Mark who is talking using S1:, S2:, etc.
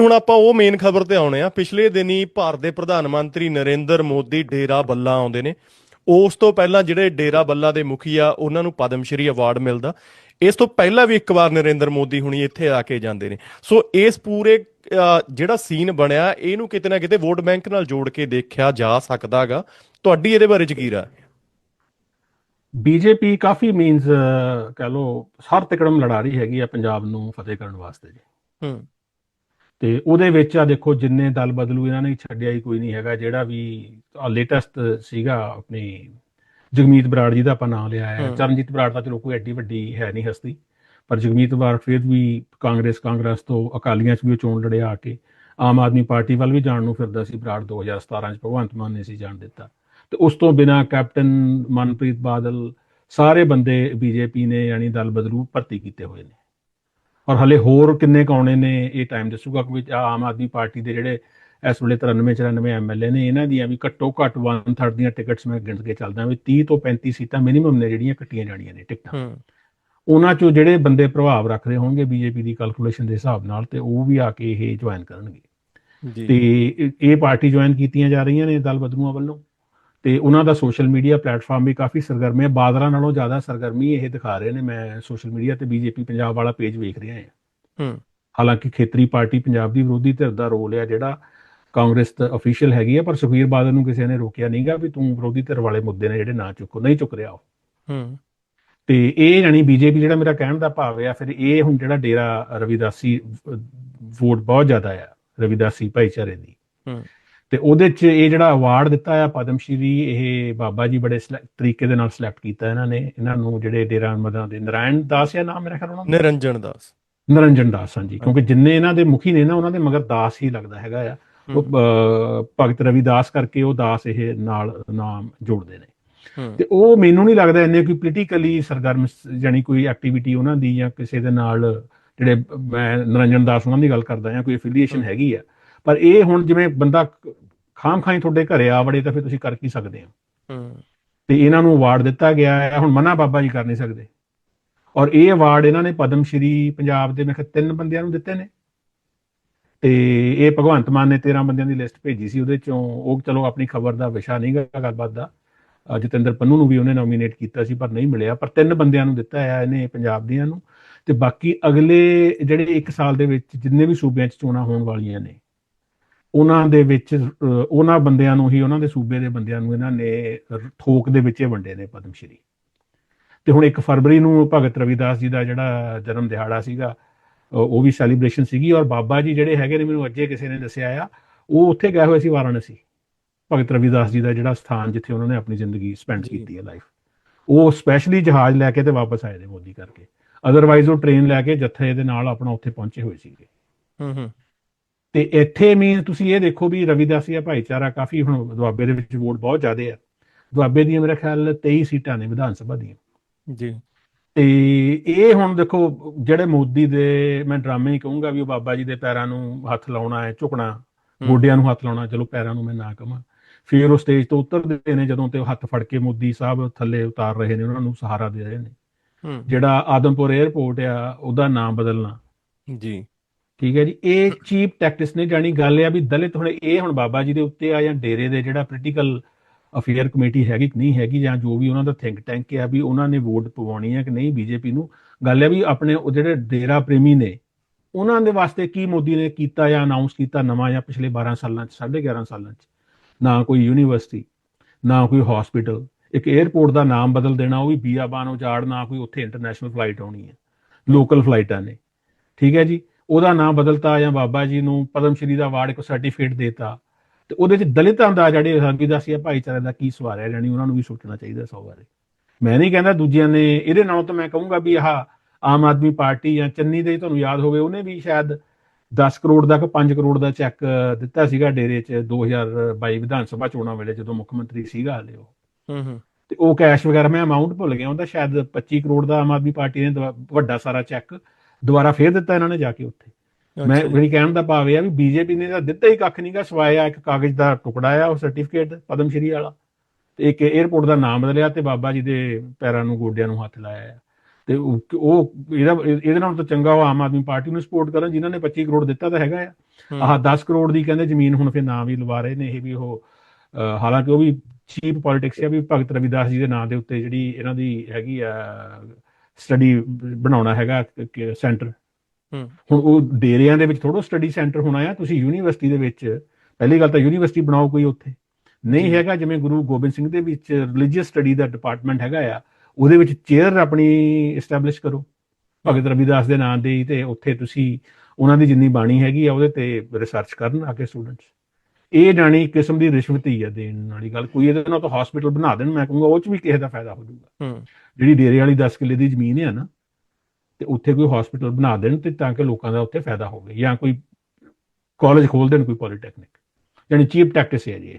S1: ਹੁਣ ਆਪਾਂ ਉਹ ਮੇਨ ਖਬਰ ਤੇ ਆਉਣੇ ਆ। ਪਿਛਲੇ ਦਿਨੀ ਭਾਰਤ ਦੇ ਪ੍ਰਧਾਨ ਮੰਤਰੀ ਨਰਿੰਦਰ ਮੋਦੀ ਡੇਰਾ ਬੱਲਾ ਆਉਂਦੇ ਨੇ। ਉਸ ਤੋਂ ਪਹਿਲਾਂ ਜਿਹੜੇ ਡੇਰਾ ਬੱਲਾ ਦੇ ਮੁਖੀ ਆ ਉਹਨਾਂ ਨੂੰ ਪਦਮ ਸ਼੍ਰੀ ਅਵਾਰਡ ਮਿਲਦਾ। ਇਸ ਤੋਂ ਪਹਿਲਾਂ ਵੀ ਇੱਕ ਵਾਰ ਨਰਿੰਦਰ ਮੋਦੀ ਹੁਣੀ ਇੱਥੇ ਆ ਕੇ ਜਾਂਦੇ ਨੇ। ਸੋ ਇਸ ਪੂਰੇ ਜਿਹੜਾ ਸੀਨ ਬਣਿਆ ਇਹਨੂੰ ਕਿਤੇ ਨਾ ਕਿਤੇ ਵੋਟ ਬੈਂਕ ਨਾਲ ਜੋੜ ਕੇ ਦੇਖਿਆ ਜਾ ਸਕਦਾਗਾ। ਤੁਹਾਡੀ ਇਹਦੇ ਬਾਰੇ ਚ ਕੀ ਰਾਏ?
S2: ਬੀਜੇਪੀ ਕਾਫੀ ਮੀਨਸ ਕਹ ਲੋ ਹਰ ਤਿਕੜਮ ਲੜਾ ਰਹੀ ਹੈਗੀ ਆ ਪੰਜਾਬ ਨੂੰ ਫਤਿਹ ਕਰਨ ਵਾਸਤੇ। ਜੀ
S1: ਹੂੰ।
S2: ਤੇ ਉਹਦੇ ਵਿੱਚ ਆ ਦੇਖੋ ਜਿੰਨੇ ਦਲ ਬਦਲੂ ਇਹਨਾਂ ਨੇ ਛੱਡਿਆ ਹੀ ਕੋਈ ਨਹੀਂ ਹੈਗਾ ਜਿਹੜਾ ਵੀ ਲੇਟੈਸਟ ਸੀਗਾ ਆਪਣੀ ਜਗਮੀਤ ਬਰਾੜ ਜੀ ਦਾ ਆਪਾਂ ਨਾਮ ਲਿਆ ਹੈ। ਚਰਨਜੀਤ ਬਰਾੜ ਤਾਂ ਚਲੋ ਕੋਈ ਐਡੀ ਵੱਡੀ ਹੈ ਨਹੀਂ ਹਸਤੀ ਪਰ ਜਗਮੀਤ ਬਰਾੜ ਫਿਰ ਵੀ ਕਾਂਗਰਸ ਕਾਂਗਰਸ ਤੋਂ ਅਕਾਲੀਆਂ 'ਚ ਵੀ ਉਹ ਚੋਣ ਲੜਿਆ ਆ ਕੇ ਆਮ ਆਦਮੀ ਪਾਰਟੀ ਵੱਲ ਵੀ ਜਾਣ ਨੂੰ ਫਿਰਦਾ ਸੀ ਬਰਾੜ 2017 'ਚ ਭਗਵੰਤ ਮਾਨ ਨੇ ਸੀ ਜਾਣ ਦਿੱਤਾ। ਤੇ ਉਸ ਤੋਂ ਬਿਨਾ ਕੈਪਟਨ ਮਨਪ੍ਰੀਤ ਬਾਦਲ ਸਾਰੇ ਬੰਦੇ ਬੀਜੇਪੀ ਨੇ ਯਾਨੀ ਦਲ ਬਦਲੂ ਭਰਤੀ ਕੀਤੇ ਹੋਏ ਨੇ। ਔਰ ਹਲੇ ਹੋਰ ਕਿੰਨੇ ਕਾਉਣੇ ਨੇ ਇਹ ਟਾਈਮ ਦੱਸੂਗਾ ਕਿ ਆਮ ਆਦਮੀ ਪਾਰਟੀ ਦੇ ਜਿਹੜੇ ਇਸ ਵੇਲੇ 93 94 ਐਮਐਲਏ ਨੇ ਇਹਨਾਂ ਦੀਆਂ ਵੀ ਘੱਟੋ ਘੱਟ 1/3 ਦੀਆਂ ਟਿਕਟਸ ਮੈਂ ਗਿਣ ਕੇ ਚੱਲਦਾ ਵੀ 30 ਤੋਂ 35 ਸੀਟਾਂ ਮਿਨੀਮਮ ਨੇ ਜਿਹੜੀਆਂ ਕੱਟੀਆਂ ਜਾਣੀਆਂ ਨੇ ਟਿਕਟਾਂ। ਉਹਨਾਂ ਚੋਂ ਜਿਹੜੇ ਬੰਦੇ ਪ੍ਰਭਾਵ ਰੱਖਦੇ ਹੋਣਗੇ ਬੀਜੇਪੀ ਦੀ ਕੈਲਕੂਲੇਸ਼ਨ ਦੇ ਹਿਸਾਬ ਨਾਲ ਤੇ ਉਹ ਵੀ ਆ ਕੇ ਇਹ ਜੁਆਇਨ ਕਰਨਗੇ।
S1: ਜੀ।
S2: ਤੇ ਇਹ- ਇਹ ਪਾਰਟੀ ਜੁਆਇਨ ਕੀਤੀਆਂ ਜਾ ਰਹੀਆਂ ਨੇ ਦਲ ਬਦਲੂਆਂ ਵੱਲੋਂ। ਤੇ ਉਹਨਾਂ ਦਾ ਸੋਸ਼ਲ ਮੀਡੀਆ ਪਲੇਟਫਾਰਮ ਵੀ ਕਾਫੀ ਸਰਗਰਮ ਹੈ। ਬਾਦਲਾਂ ਨਾਲੋਂ ਜ਼ਿਆਦਾ ਸਰਗਰਮੀ ਇਹ ਦਿਖਾ ਰਹੇ ਨੇ। ਮੈਂ ਸੋਸ਼ਲ ਮੀਡੀਆ ਤੇ ਬੀਜੇਪੀ ਪੰਜਾਬ ਵਾਲਾ ਪੇਜ ਵੇਖ ਰਿਹਾ ਹਾਂ।
S1: ਹੂੰ।
S2: ਹਾਲਾਂਕਿ ਖੇਤਰੀ ਪਾਰਟੀ ਪੰਜਾਬ ਦੀ ਵਿਰੋਧੀ ਧਿਰ ਦਾ ਰੋਲ ਹੈ ਜਿਹੜਾ ਕਾਂਗਰਸ ਦਾ ਅਫੀਸ਼ੀਅਲ ਹੈਗੀ ਹੈ ਪਰ ਸੁਖਬੀਰ ਬਾਦਲ ਨੂੰ ਕਿਸੇ ਨੇ ਰੋਕਿਆ ਨਹੀਂਗਾ ਵੀ ਤੂੰ ਵਿਰੋਧੀ ਧਿਰ ਵਾਲੇ ਮੁੱਦੇ ਨੇ ਜਿਹੜੇ ਨਾ ਚੁੱਕੋ ਨਹੀਂ ਚੁੱਕ ਰਿਹਾ ਉਹ।
S1: ਹੂੰ।
S2: ਤੇ ਇਹ ਜਾਨੀ ਬੀਜੇਪੀ ਜਿਹੜਾ ਮੇਰਾ ਕਹਿਣ ਦਾ ਭਾਵ ਹੈ ਫਿਰ ਇਹ ਹੁਣ ਜਿਹੜਾ ਡੇਰਾ ਰਵਿਦਾਸੀ ਵੋਟ ਬਹੁਤ ਜ਼ਿਆਦਾ ਆ ਰਵਿਦਾਸੀ ਭਾਈਚਾਰੇ ਦੀ।
S1: ਹੂੰ।
S2: ਤੇ ਉਹਦੇ ਚ ਇਹ ਜਿਹੜਾ ਅਵਾਰਡ ਦਿੱਤਾ ਆ ਪਦਮ ਸ਼੍ਰੀ ਇਹ ਬਾਬਾ ਜੀ ਬੜੇ ਤਰੀਕੇ ਦੇ ਨਾਲ ਸਿਲੈਕਟ ਕੀਤਾ ਇਹਨਾਂ ਨੇ ਇਹਨਾਂ ਨੂੰ ਜਿਹੜੇ ਡੇਰਾ ਮਦਾਂ ਦੇ ਨਰਾਇਣ ਦਾਸ ਆ ਨਾਮ ਮੇਰਾ ਖਿਆਲ ਉਹਨਾਂ ਦਾ?
S1: ਨਿਰੰਜਨ ਦਾਸ।
S2: ਨਰਨਜਨ ਦਾਸ ਹਾਂਜੀ। ਕਿਉਂਕਿ ਜਿੰਨੇ ਇਹਨਾਂ ਦੇ ਮੁਖੀ ਨੇ ਨਾ ਉਹਨਾਂ ਦੇ ਮਗਰ ਦਾਸ ਹੀ ਲੱਗਦਾ ਹੈਗਾ ਆ। ਉਹ ਭਗਤ ਰਵਿਦਾਸ ਕਰਕੇ ਉਹ ਦਾਸ ਇਹ ਨਾਲ ਨਾਮ ਜੋੜਦੇ ਨੇ। ਤੇ ਉਹ ਮੈਨੂੰ ਨਹੀਂ ਲੱਗਦਾ ਇੰਨੇ ਕੋਈ ਪੋਲੀਟੀਕਲੀ ਸਰਗਰਮ ਜਾਣੀ ਕੋਈ ਐਕਟੀਵਿਟੀ ਉਹਨਾਂ ਦੀ ਜਾਂ ਕਿਸੇ ਦੇ ਨਾਲ ਜਿਹੜੇ ਮੈਂ ਨਰਨਜਨ ਦਾਸ ਉਹਨਾਂ ਦੀ ਗੱਲ ਕਰਦਾ ਜਾਂ ਕੋਈ ਐਫੀਲੀਏਸ਼ਨ ਹੈਗੀ ਆ। ਪਰ ਇਹ ਹੁਣ ਜਿਵੇਂ ਬੰਦਾ ਖਾਮ ਖਾਈ ਤੁਹਾਡੇ ਘਰੇ ਆ ਵੜੇ ਤਾਂ ਫਿਰ ਤੁਸੀਂ ਕਰ ਕੀ ਸਕਦੇ ਹੋ? ਤੇ ਇਹਨਾਂ ਨੂੰ ਅਵਾਰਡ ਦਿੱਤਾ ਗਿਆ ਹੈ ਹੁਣ ਮਨਾ ਬਾਬਾ ਜੀ ਕਰ ਨਹੀਂ ਸਕਦੇ। ਔਰ ਇਹ ਅਵਾਰਡ ਇਹਨਾਂ ਨੇ ਪਦਮ ਸ਼੍ਰੀ ਪੰਜਾਬ ਦੇ ਮੈਂ ਕਿਹਾ ਤਿੰਨ ਬੰਦਿਆਂ ਨੂੰ ਦਿੱਤੇ ਨੇ। ਤੇ ਇਹ ਭਗਵੰਤ ਮਾਨ ਨੇ 13 ਬੰਦਿਆਂ ਦੀ ਲਿਸਟ ਭੇਜੀ ਸੀ ਉਹਦੇ ਚੋਂ। ਉਹ ਚਲੋ ਆਪਣੀ ਖਬਰ ਦਾ ਵਿਸ਼ਾ ਨਹੀਂ ਗਾ ਗੱਲਬਾਤ ਦਾ। ਜਤਿੰਦਰ ਪੰਨੂ ਨੂੰ ਵੀ ਉਹਨੇ ਨੋਮੀਨੇਟ ਕੀਤਾ ਸੀ ਪਰ ਨਹੀਂ ਮਿਲਿਆ। ਪਰ ਤਿੰਨ ਬੰਦਿਆਂ ਨੂੰ ਦਿੱਤਾ ਹੈ ਇਹਨੇ ਪੰਜਾਬ ਦੀਆਂ ਨੂੰ। ਤੇ ਬਾਕੀ ਅਗਲੇ ਜਿਹੜੇ 1 ਸਾਲ ਦੇ ਵਿੱਚ ਜਿੰਨੇ ਵੀ ਸੂਬਿਆਂ 'ਚ ਚੋਣਾਂ ਹੋਣ ਵਾਲੀਆਂ ਨੇ ਉਹਨਾਂ ਦੇ ਵਿੱਚ ਉਹਨਾਂ ਬੰਦਿਆਂ ਨੂੰ ਹੀ ਉਹਨਾਂ ਦੇ ਸੂਬੇ ਦੇ ਬੰਦਿਆਂ ਨੂੰ ਇਹਨਾਂ ਨੇ ਥੋਕ ਦੇ ਵਿੱਚ ਇਹ ਵੰਡੇ ਨੇ ਪਦਮ ਸ਼੍ਰੀ ਤੇ ਹੁਣ 1 ਫਰਵਰੀ ਨੂੰ ਭਗਤ ਰਵਿਦਾਸ ਜੀ ਦਾ ਜਿਹੜਾ ਜਨਮ ਦਿਹਾੜਾ ਸੀਗਾ ਉਹ ਵੀ ਸੈਲੀਬ੍ਰੇਸ਼ਨ ਸੀਗੀ ਔਰ ਬਾਬਾ ਜੀ ਜਿਹੜੇ ਹੈਗੇ ਨੇ ਮੈਨੂੰ ਅੱਜੇ ਕਿਸੇ ਨੇ ਦੱਸਿਆ ਆ ਉਹ ਉੱਥੇ ਗਏ ਹੋਏ ਸੀ ਵਾਰਾਣਸੀ। ਭਗਤ ਰਵਿਦਾਸ ਜੀ ਦਾ ਜਿਹੜਾ ਸਥਾਨ ਜਿੱਥੇ ਉਹਨਾਂ ਨੇ ਆਪਣੀ ਜ਼ਿੰਦਗੀ ਸਪੈਂਡ। ਕੀਤੀ ਹੈ ਲਾਈਫ ਉਹ ਸਪੈਸ਼ਲੀ ਜਹਾਜ਼ ਲੈ ਕੇ ਤੇ ਵਾਪਸ ਆਏ ਨੇ ਮੋਦੀ ਕਰਕੇ। ਅਦਰਵਾਈਜ਼ ਉਹ ਟ੍ਰੇਨ ਲੈ ਕੇ ਜੱਥੇ ਦੇ ਨਾਲ ਆਪਣਾ ਉੱਥੇ ਪਹੁੰਚੇ ਹੋਏ ਸੀਗੇ।
S1: ਹੂੰ ਹੂੰ।
S2: ਤੇ ਇੱਥੇ ਮੀਨ ਤੁਸੀਂ ਇਹ ਦੇਖੋ ਵੀ ਰਵਿਦਾਸੀਆ ਭਾਈਚਾਰਾ ਕਾਫੀ ਹੁਣ ਦੁਆਬੇ ਦੇ ਵਿੱਚ ਵੋਟ ਬਹੁਤ ਜ਼ਿਆਦੇ ਆ। ਦੁਆਬੇ ਦੀਆਂ ਮੇਰੇ ਖਿਆਲ 23 ਸੀਟਾਂ ਨੇ ਵਿਧਾਨ ਸਭਾ ਦੀਆਂ।
S1: ਜੀ।
S2: ਤੇ ਇਹ ਹੁਣ ਦੇਖੋ ਜਿਹੜੇ ਮੋਦੀ ਦੇ ਮੈਂ ਡਰਾਮੇ ਹੀ ਕਹੂੰਗਾ ਵੀ ਉਹ ਬਾਬਾ ਜੀ ਦੇ ਪੈਰਾਂ ਨੂੰ ਹੱਥ ਲਾਉਣਾ ਹੈ ਝੁਕਣਾ ਗੋਡਿਆਂ ਨੂੰ ਹੱਥ ਲਾਉਣਾ ਚਲੋ ਪੈਰਾਂ ਨੂੰ ਮੈਂ ਨਾ ਕਹਾਂ। ਫਿਰ ਉਹ ਸਟੇਜ ਤੋਂ ਉਤਰਦੇ ਨੇ ਜਦੋਂ ਤੇ ਉਹ ਹੱਥ ਫੜ ਕੇ ਮੋਦੀ ਸਾਹਿਬ ਥੱਲੇ ਉਤਾਰ ਰਹੇ ਨੇ ਉਹਨਾਂ ਨੂੰ ਸਹਾਰਾ ਦੇ ਰਹੇ ਨੇ। ਜਿਹੜਾ ਆਦਮਪੁਰ 에ਅਰਪੋਰਟ ਆ ਉਹਦਾ ਨਾਮ ਬਦਲਣਾ।
S1: ਜੀ।
S2: ਠੀਕ ਹੈ ਜੀ, ਇਹ ਚੀਪ ਟੈਕਟਿਸ ਨੇ, ਜਾਣੀ ਗੱਲ ਆ ਵੀ ਦਲਿਤ ਹੁਣ ਇਹ ਹੁਣ ਬਾਬਾ ਜੀ ਦੇ ਉੱਤੇ ਆ ਜਾਂ ਡੇਰੇ ਦੇ ਜਿਹੜਾ ਪੋਲੀਟੀਕਲ ਅਫੇਅਰ ਕਮੇਟੀ ਹੈਗੀ ਕਿ ਨਹੀਂ ਹੈਗੀ ਜਾਂ ਜੋ ਵੀ ਉਹਨਾਂ ਦਾ ਥਿੰਕ ਟੈਂਕ ਆ ਵੀ ਉਹਨਾਂ ਨੇ ਵੋਟ ਪਵਾਉਣੀ ਹੈ ਕਿ ਨਹੀਂ ਬੀਜੇਪੀ ਨੂੰ, ਗੱਲ ਹੈ ਵੀ ਆਪਣੇ ਉਹ ਜਿਹੜੇ ਡੇਰਾ ਪ੍ਰੇਮੀ ਨੇ, ਉਹਨਾਂ ਦੇ ਵਾਸਤੇ ਕੀ ਮੋਦੀ ਨੇ ਕੀਤਾ ਜਾਂ ਅਨਾਉਂਸ ਕੀਤਾ ਨਵਾਂ ਜਾਂ ਪਿਛਲੇ 12 ਸਾਲਾਂ ਚ 11.5 ਸਾਲਾਂ ਚ, ਨਾ ਕੋਈ ਯੂਨੀਵਰਸਿਟੀ ਨਾ ਕੋਈ ਹਸਪੀਟਲ ਇੱਕ 에ਅਰਪੋਰਟ ਦਾ ਨਾਮ ਬਦਲ ਦੇਣਾ, ਉਹ ਵੀ ਬੀਆਬਾਨ ਉਜਾੜ, ਨਾ ਕੋਈ ਉੱਥੇ ਇੰਟਰਨੈਸ਼ਨਲ ਫਲਾਈਟ ਆਉਣੀ ਹੈ ਲੋਕਲ ਫਲਾਈਟਾਂ ਨੇ, ਠੀਕ ਹੈ ਜੀ? ਉਹਦਾ ਨਾਮ ਬਦਲਤਾ ਜਾਂ ਬਾਬਾ ਜੀ ਨੂੰ ਪਦਮ ਸ਼੍ਰੀ ਦਾ ਅਵਾਰਡ ਇੱਕ ਸਰਟੀਫਿਕੇਟ ਦੇਤਾ। ਤੇ ਉਹਦੇ ਚ ਦਲਿਤਾਂ ਦਾ ਜਿਹੜੇ ਰੰਗੀਦਾਸੀਆ ਭਾਈਚਾਰੇ ਦਾ ਕੀ ਸਵਾਲ ਹੈ? ਜਾਨੀ ਉਹਨਾਂ ਨੂੰ ਵੀ ਸੋਚਣਾ ਚਾਹੀਦਾ ਸੌ ਵਾਰੇ। ਮੈਂ ਨਹੀਂ ਕਹਿੰਦਾ ਦੂਜਿਆਂ ਨੇ ਇਹਦੇ ਨਾਲੋਂ ਤਾਂ ਮੈਂ ਕਹੂੰਗਾ ਵੀ ਆਹ ਆਮ ਆਦਮੀ ਪਾਰਟੀ ਜਾਂ ਚੰਨੀ ਦੇ ਤੁਹਾਨੂੰ ਯਾਦ ਹੋਵੇ ਉਹਨੇ ਵੀ ਸ਼ਾਇਦ 10 ਕਰੋੜ ਦਾ ਕਿ 5 ਕਰੋੜ ਦਾ ਚੈੱਕ ਦਿੱਤਾ ਸੀਗਾ ਡੇਰੇ 'ਚ 2022 ਵਿਧਾਨ ਸਭਾ ਚੋਣਾਂ ਵੇਲੇ ਜਦੋਂ ਮੁੱਖ ਮੰਤਰੀ ਸੀਗਾ ਹਲੇ ਉਹ।
S1: ਹੂੰ ਹੂੰ।
S2: ਤੇ ਉਹ ਕੈਸ਼ ਵਗੈਰਾ ਮੈਂ ਅਮਾਉਂਟ ਭੁੱਲ ਗਿਆ ਉਹਦਾ ਸ਼ਾਇਦ 25 ਕਰੋੜ ਦਾ ਆਮ ਆਦਮੀ ਪਾਰਟੀ ਨੇ ਵੱਡਾ ਸਾਰਾ ਚੈੱਕ ਦੁਬਾਰਾ ਫੇਰ ਦਿੱਤਾ ਇਹਨਾਂ ਨੇ ਜਾ ਕੇ ਉੱਥੇ ਮੈਂ। ਮੇਰੀ ਕਹਿਣ ਦਾ ਭਾਵ ਇਹ ਆ ਵੀ ਬੀਜੇਪੀ ਨੇ ਤਾਂ ਦਿੱਤਾ ਹੀ ਕੱਖ ਨਹੀਂਗਾ ਸਵਾਏ ਆ ਇੱਕ ਕਾਗਜ਼ ਦਾ ਟੁਕੜਾ ਆ ਉਹ ਸਰਟੀਫਿਕੇਟ ਪਦਮ ਸ਼੍ਰੀ ਵਾਲਾ ਤੇ ਇੱਕ 에ਅਰਪੋਰਟ ਦਾ ਨਾਮ ਬਦਲਿਆ ਤੇ ਬਾਬਾ ਜੀ ਦੇ ਪੈਰਾਂ ਨੂੰ ਗੋਡਿਆਂ ਨੂੰ ਹੱਥ ਲਾਇਆ ਆ ਤੇ ਉਹ ਇਹਦਾ ਇਹਦੇ ਨਾਲ ਤਾਂ ਚੰਗਾ ਉਹ ਆਮ ਆਦਮੀ ਪਾਰਟੀ ਨੂੰ ਸਪੋਰਟ ਕਰਨ ਜਿਨ੍ਹਾਂ ਨੇ 25 ਕਰੋੜ ਦਿੱਤਾ ਤਾਂ ਹੈਗਾ ਆ
S1: ਹੂੰ।
S2: ਆਹ 10 ਕਰੋੜ ਦੀ ਕਹਿੰਦੇ ਜ਼ਮੀਨ ਹੁਣ ਫਿਰ ਨਾਂ ਵੀ ਲਵਾ ਰਹੇ ਨੇ ਇਹ ਵੀ ਉਹ ਹਾਲਾਂਕਿ ਉਹ ਵੀ ਚੀਪ ਪੋਲਿਟਿਕਸ ਆ ਵੀ ਭਗਤ ਰਵਿਦਾਸ ਜੀ ਦੇ ਨਾਂ ਦੇ ਉੱਤੇ ਜਿਹੜੀ ਇਹਨਾਂ ਦੀ ਹੈਗੀ ਆ ਸਟੱਡੀ ਬਣਾਉਣਾ ਹੈਗਾ ਸੈਂਟਰ ਹੁਣ ਉਹ ਡੇਰਿਆਂ ਦੇ ਵਿੱਚ ਥੋੜੋ ਸਟੱਡੀ ਸੈਂਟਰ ਹੋਣਾ ਆ ਤੁਸੀਂ ਯੂਨੀਵਰਸਿਟੀ ਦੇ ਵਿੱਚ ਪਹਿਲੀ ਗੱਲ ਤਾਂ ਯੂਨੀਵਰਸਿਟੀ ਬਣਾਓ ਕੋਈ ਉੱਥੇ। ਨਹੀਂ। ਹੈਗਾ ਜਿਵੇਂ ਗੁਰੂ ਗੋਬਿੰਦ ਸਿੰਘ ਦੇ ਵਿੱਚ ਰਿਲੀਜੀਅਸ ਸਟੱਡੀ ਦਾ ਡਿਪਾਰਟਮੈਂਟ ਹੈਗਾ ਆ ਉਹਦੇ ਵਿੱਚ ਚੇਅਰ ਆਪਣੀ ਐਸਟੈਬਲਿਸ਼ ਕਰੋ। ਭਗਤ ਰਵਿਦਾਸ ਦੇ ਨਾਂ ਦੇ ਤੇ ਉੱਥੇ ਤੁਸੀਂ ਉਹਨਾਂ ਦੀ ਜਿੰਨੀ ਬਾਣੀ ਹੈਗੀ ਆ ਉਹਦੇ ਤੇ ਰਿਸਰਚ ਕਰਨ ਆ ਕੇ ਸਟੂਡੈਂਟਸ ਇਹ ਜਾਣੀ ਕਿਸਮ ਦੀ ਰਿਸ਼ਵਤ ਹੀ ਆ ਦੇਣ ਵਾਲੀ ਗੱਲ। ਕੋਈ ਇਹਦੇ ਨਾਲ ਤਾਂ ਹਸਪੀਟਲ ਬਣਾ ਦੇਣ ਮੈਂ ਕਹੂੰਗਾ ਉਹ ਚ ਵੀ ਕਿਸੇ ਦਾ ਫਾਇਦਾ ਹੋ ਜਾਊਗਾ।
S1: ਹੂੰ।
S2: ਜਿਹੜੀ ਡੇਰੇ ਵਾਲੀ 10 ਕਿੱਲੇ ਦੀ ਜ਼ਮੀਨ ਹੈ ਨਾ ਤੇ ਉੱਥੇ ਕੋਈ ਹਸਪੀਟਲ ਬਣਾ ਦੇਣ ਤੇ ਤਾਂ ਕਿ ਲੋਕਾਂ ਦਾ ਉੱਥੇ ਫਾਇਦਾ ਹੋਵੇ ਜਾਂ ਕੋਈ ਕਾਲਜ ਖੋਲ ਦੇਣ ਕੋਈ ਪੋਲੀਟੈਕਨਿਕ ਯਾਨੀ ਚੀਪ ਟੈਕਟਿਸ ਹੈ ਜੀ